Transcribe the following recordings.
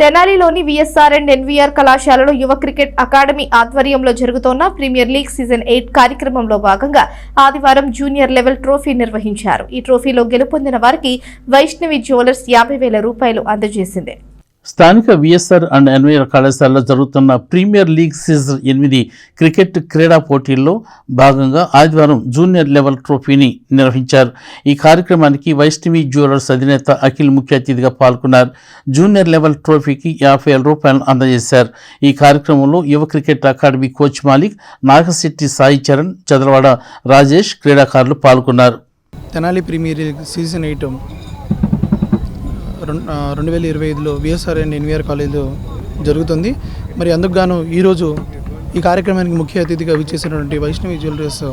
తెనాలిలోని VSR and NVR కళాశాలలో యువ cricket academy ఆధ్వర్యంలో జరుగుతోన్న ప్రీమియర్ లీగ్ సీజన్ ఎయిట్ కార్యక్రమంలో భాగంగా ఆదివారం జూనియర్ లెవెల్ ట్రోఫీ నిర్వహించారు. ఈ ట్రోఫీలో గెలుపొందిన వారికి వైష్ణవి జ్యువెలర్స్ యాభై వేల రూపాయలు అందజేసింది. స్థానిక విఎస్ఆర్ అండ్ ఎన్వీఆర్ కళాశాలలో జరుగుతున్న ప్రీమియర్ లీగ్ సీజన్ ఎనిమిది క్రికెట్ క్రీడా పోటీల్లో భాగంగా ఆదివారం జూనియర్ లెవెల్ ట్రోఫీని నిర్వహించారు. ఈ కార్యక్రమానికి వైష్ణవి జ్యువెలర్స్ అధినేత అఖిల్ ముఖ్య అతిథిగా పాల్గొన్నారు. జూనియర్ లెవెల్ ట్రోఫీకి యాభై వేల రూపాయలను అందజేశారు. ఈ కార్యక్రమంలో Yuva cricket academy coach Malik Nagashetty Sai Charan Chadalavada Rajesh క్రీడాకారులు పాల్గొన్నారు. Tenali premier league season eight రెండు రెండు వేల ఇరవై ఐదులో విఎస్ఆర్ అండ్ ఎన్వీఆర్ కాలేజీలో జరుగుతుంది. మరి అందుకు గాను ఈరోజు ఈ కార్యక్రమానికి ముఖ్య అతిథిగా విచ్చేసినటువంటి వైష్ణవి జ్యువెలరీస్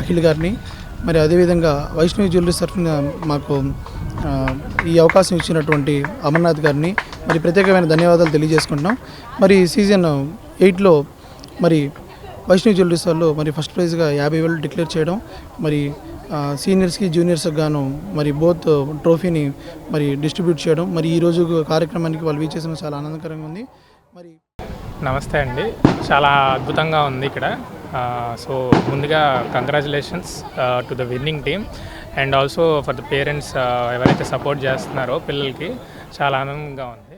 అఖిల్ గారిని మరి అదేవిధంగా వైష్ణవి జ్యువెలరీస్ తరఫున మాకు ఈ అవకాశం ఇచ్చినటువంటి అమర్నాథ్ గారిని మరి ప్రత్యేకమైన ధన్యవాదాలు తెలియజేసుకుంటున్నాం. మరి సీజన్ ఎయిట్లో మరి వైష్ణవి జ్యువెలరీస్ వాళ్ళు మరి ఫస్ట్ ప్రైజ్గా యాభై వేలు డిక్లేర్ చేయడం మరి సీనియర్స్కి జూనియర్స్కి గాను మరి బోత్ ట్రోఫీని మరి డిస్ట్రిబ్యూట్ చేయడం మరి ఈరోజు కార్యక్రమానికి వాళ్ళు వీచేసిన చాలా ఆనందకరంగా ఉంది. మరి నమస్తే అండి. చాలా అద్భుతంగా ఉంది ఇక్కడ. సో ముందుగా congratulations to the winning team. And also for the parents ఎవరైతే సపోర్ట్ చేస్తున్నారో పిల్లలకి చాలా ఆనందంగా ఉంది.